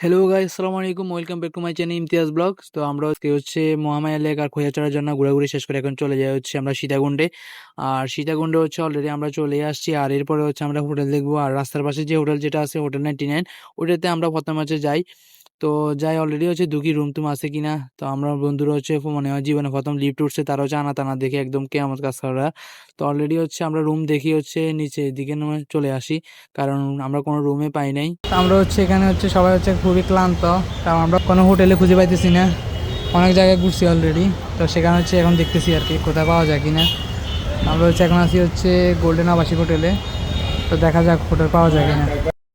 Hello guy আসসালামু আলাইকুম welcome back to my channel Imtiaz blogs তো আমরা আজকে হচ্ছে মহামায়া লেক আর খোঁয়াচড়ার জন্য ঘোরাঘুরি শেষ করে এখন চলে যাই হচ্ছে আমরা সীতাকুণ্ডে। আর সীতাকুণ্ডে হচ্ছে অলরেডি আমরা চলে আসছি, আর এরপরে হচ্ছে আমরা হোটেল দেখব। আর রাস্তার পাশে যে হোটেল যেটা আছে হোটেল নাইনটি নাইন ওটাতে আমরা প্রথম হচ্ছে যাই। তো যাই অলরেডি হচ্ছে দুকি রুম টুম আছে কিনা? তো আমরা বন্ধুরা হচ্ছে মনে হয় জীবনে প্রথম লিফট উঠছে, তারা হচ্ছে আনা টানা দেখে একদম কেমন কাজ করা তো অলরেডি হচ্ছে আমরা রুম দেখি হচ্ছে নিচে দিকে নেমে চলে আসি, কারণ আমরা কোনো রুমে পাই নাই। আমরা হচ্ছে এখানে হচ্ছে সবাই হচ্ছে খুবই ক্লান্ত, কারণ আমরা কোনো হোটেলে খুঁজে পাইতেছি না। অনেক জায়গায় ঘুরছি অলরেডি তো সেখানে হচ্ছে এখন দেখতেছি আর কি, কোথায় পাওয়া যায় কিনা। আমরা হচ্ছে এখন আসি হচ্ছে গোল্ডেন আবাসিক হোটেলে তো দেখা যাক হোটেল পাওয়া যায় কিনা।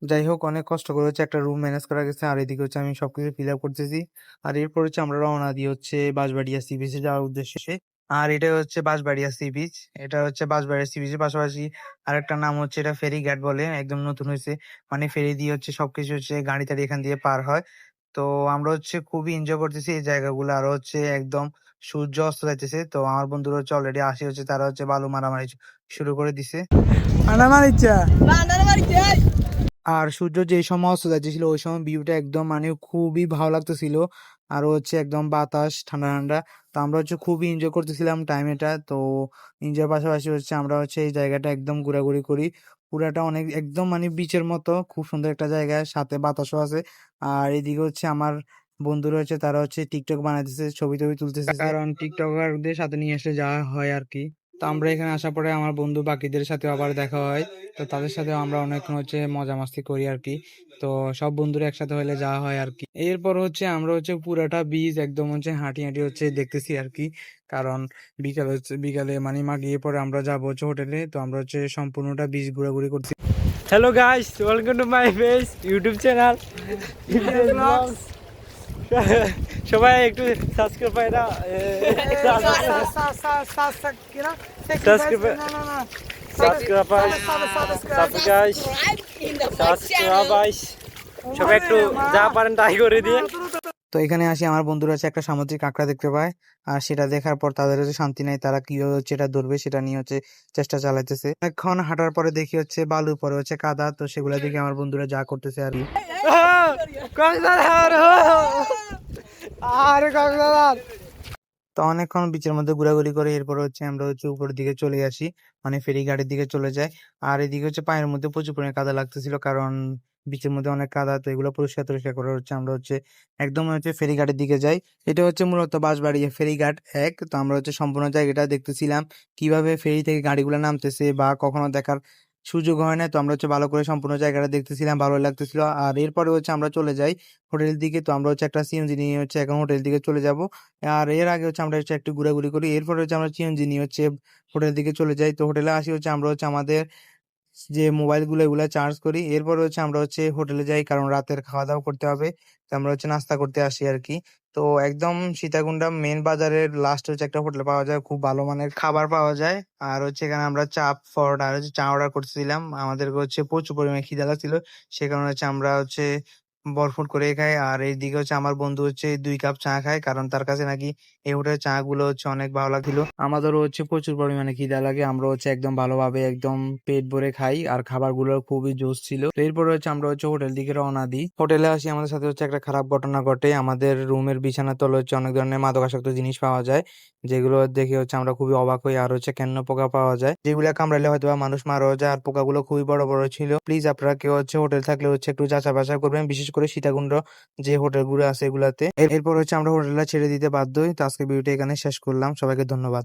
যাই হোক অনেক কষ্ট করে হচ্ছে একটা রুম ম্যানেজ করা গেছে। আর এদিকে হচ্ছে আমি সবকিছু ফিল আপ করতেছি। আর এরপর হচ্ছে আমরা রওনা দিয়ে হচ্ছে বাঁশবাড়িয়া সি বিচে যাওয়ার উদ্দেশ্যে। আর এটা হচ্ছে বাঁশবাড়িয়া সি বিচ এটা হচ্ছে বাঁশবাড়িয়া সি বিচের পাশাপাশি আরেকটা নাম হচ্ছে এটা ফেরি ঘাট বলে একদম নতুন হয়েছে। মানে ফেরি দিয়ে হচ্ছে সবকিছু হচ্ছে গাড়ি টাড়ি এখান দিয়ে পার হয়। তো আমরা হচ্ছে খুবই এনজয় করতেছি এই জায়গাগুলো। আর হচ্ছে একদম সূর্য অস্ত যাইতেছে। তো আমার বন্ধুরা হচ্ছে অলরেডি আসি হচ্ছে তারা হচ্ছে বালু মারামারি শুরু করে দিছে। আর সূর্য যে সময় অস্ত যাচ্ছিল ওই সময় ভিউটা একদম মানে খুবই ভালো লাগতেছিল। আর হচ্ছে একদম বাতাস, ঠান্ডা ঠান্ডা। তো আমরা হচ্ছে খুবই এনজয় করতেছিলাম টাইম এটা। তো এনজয়ের পাশাপাশি হচ্ছে আমরা হচ্ছে এই জায়গাটা একদম ঘোরাঘুরি করি। পুরাটা অনেক, একদম মানে বিচের মতো, খুব সুন্দর একটা জায়গা। সাথে বাতাসও আছে। আর এদিকে হচ্ছে আমার বন্ধুরা হচ্ছে, তারা হচ্ছে টিকটক বানাইতেছে, ছবি টবি তুলতেছে। কারণ টিকটকারদের সাথে নিয়ে এসে যাওয়া হয় আর কি। তো আমরা এখানে আসার পরে আমার বন্ধু বাকিদের সাথে আবার দেখা হয়। তো তাদের সাথে আমরা অনেক হচ্ছে মজা মাস্তি করি আর কি তো সব বন্ধুরা একসাথে হলে যাওয়া হয় আর কি এরপর হচ্ছে আমরা হচ্ছে পুরাটা বীজ একদম হচ্ছে হাঁটি হাঁটি হচ্ছে দেখতেছি আর কি কারণ বিকাল হচ্ছে বিকালে মানে মা গিয়ে পরে আমরা যাব হচ্ছে হোটেলে তো আমরা হচ্ছে সম্পূর্ণটা বীজ ঘোরাঘুরি করছি hello guys welcome to my page YouTube channel সবাই একটু সাবস্ক্রাইব না সাবস্ক্রাইব সাবস্ক্রাইব সাবস্ক্রাইব সবাই একটু যা পারেন তাই করে দিয়ে তো এখানে আসি আমার বন্ধুরা হচ্ছে একটা সামুদ্রিক কাঁকড়া দেখতে পায়। আর সেটা দেখার পর তাদের হচ্ছে শান্তি নাই তারা কীভাবে হচ্ছে এটা ধরবে সেটা নিয়ে হচ্ছে চেষ্টা চালাইতেছে। অনেকক্ষণ হাঁটার পরে দেখি হচ্ছে বালু পরে হচ্ছে কাদা তো সেগুলো দেখে আমার বন্ধুরা যা করতেছে আর কি। আরে তো অনেকক্ষণ বিচের মধ্যে ঘোরাঘুরি করে এরপর হচ্ছে আমরা হচ্ছে উপরের দিকে চলে আসি। মানে ফেরি ঘাটের দিকে চলে যাই। আর এদিকে হচ্ছে পায়ের মধ্যে প্রচুর পরিমাণে কাদা লাগতেছিল কারণ বিচের মধ্যে অনেক কাদা, তো এগুলো পরিষ্কার টরিষ্কার করে হচ্ছে আমরা হচ্ছে একদম হচ্ছে ফেরি ঘাটের দিকে যাই। এটা হচ্ছে মূলত বাঁশবাড়িয়া ফেরি ঘাট এক। তো আমরা হচ্ছে সম্পূর্ণ জায়গাটা দেখতেছিলাম। কীভাবে ফেরি থেকে গাড়িগুলো নামতেছে বা কখনো দেখার সুযোগ হয় না তো আমরা হচ্ছে ভালো করে সম্পূর্ণ জায়গাটা দেখতেছিলাম, ভালো লাগতেছিল। আর এরপরে হচ্ছে আমরা চলে যাই হোটেলের দিকে, তো আমরা হচ্ছে একটা সিএনজি নিয়ে হচ্ছে এখন হোটেল দিকে চলে যাব। আর এর আগে হচ্ছে আমরা হচ্ছে একটু ঘোরাঘুরি করি, এরপরে হচ্ছে আমরা সিএনজি নিয়ে হচ্ছে হোটেল দিকে চলে যাই। তো হোটেলে আসি হচ্ছে আমরা হচ্ছে আমাদের যে মোবাইলগুলো এগুলো চার্জ করি। এরপর হচ্ছে আমরা হচ্ছে হোটেলে যাই, কারণ রাতের খাওয়া দাওয়া করতে হবে। তো আমরা হচ্ছে নাস্তা করতে আসি আর কি তো একদম সীতাকুণ্ডা মেন বাজারের লাস্ট হচ্ছে একটা হোটেল পাওয়া যায়, খুব ভালো মানের খাবার পাওয়া যায়। আর হচ্ছে এখানে আমরা চাপ পরোটা আর হচ্ছে চা অর্ডার করতেছিলাম। আমাদেরকে হচ্ছে প্রচুর পরিমাণে খিদা লাগছিল। সে কারণে হচ্ছে আমরা হচ্ছে বরফুট করে খায়। আর এইদিকে হচ্ছে আমার বন্ধু হচ্ছে দুই কাপ চা খায়, কারণ তার কাছে নাকি এই হোটেলের চা গুলো হচ্ছে অনেক ভালো লাগছিল। আমাদেরও হচ্ছে প্রচুর পরিমাণে খিদা লাগে আমরা হচ্ছে একদম ভালোভাবে একদম পেট ভরে খাই, আর খাবারগুলো খুবই জোস ছিল। তো এরপরে হচ্ছে আমরা হচ্ছে হোটেল দিকে রওনা দিই। হোটেলে আসি, আমাদের সাথে হচ্ছে একটা খারাপ ঘটনা ঘটে। আমাদের রুমের বিছানার তলে হচ্ছে অনেক ধরনের মাদকাসক্ত জিনিস পাওয়া যায়, যেগুলো দেখে হচ্ছে আমরা খুবই অবাক হই, আর হচ্ছে কেন পোকা পাওয়া যায়। যেগুলো কামড়ালে হয়তো মানুষ মারাও যায়, আর পোকাগুলো খুবই বড় বড় ছিল। প্লিজ আপনারা কেউ হচ্ছে হোটেল থাকলে হচ্ছে একটু যাচাই বাছাই করবেন, বিশেষ করে সীতাকুণ্ড যে হোটেলগুলো আছে এগুলাতে। এরপর হচ্ছে আমরা হোটেলটা ছেড়ে দিতে বাধ্য হই। তো আজকে ভিডিওটা এখানে শেষ করলাম। সবাইকে ধন্যবাদ।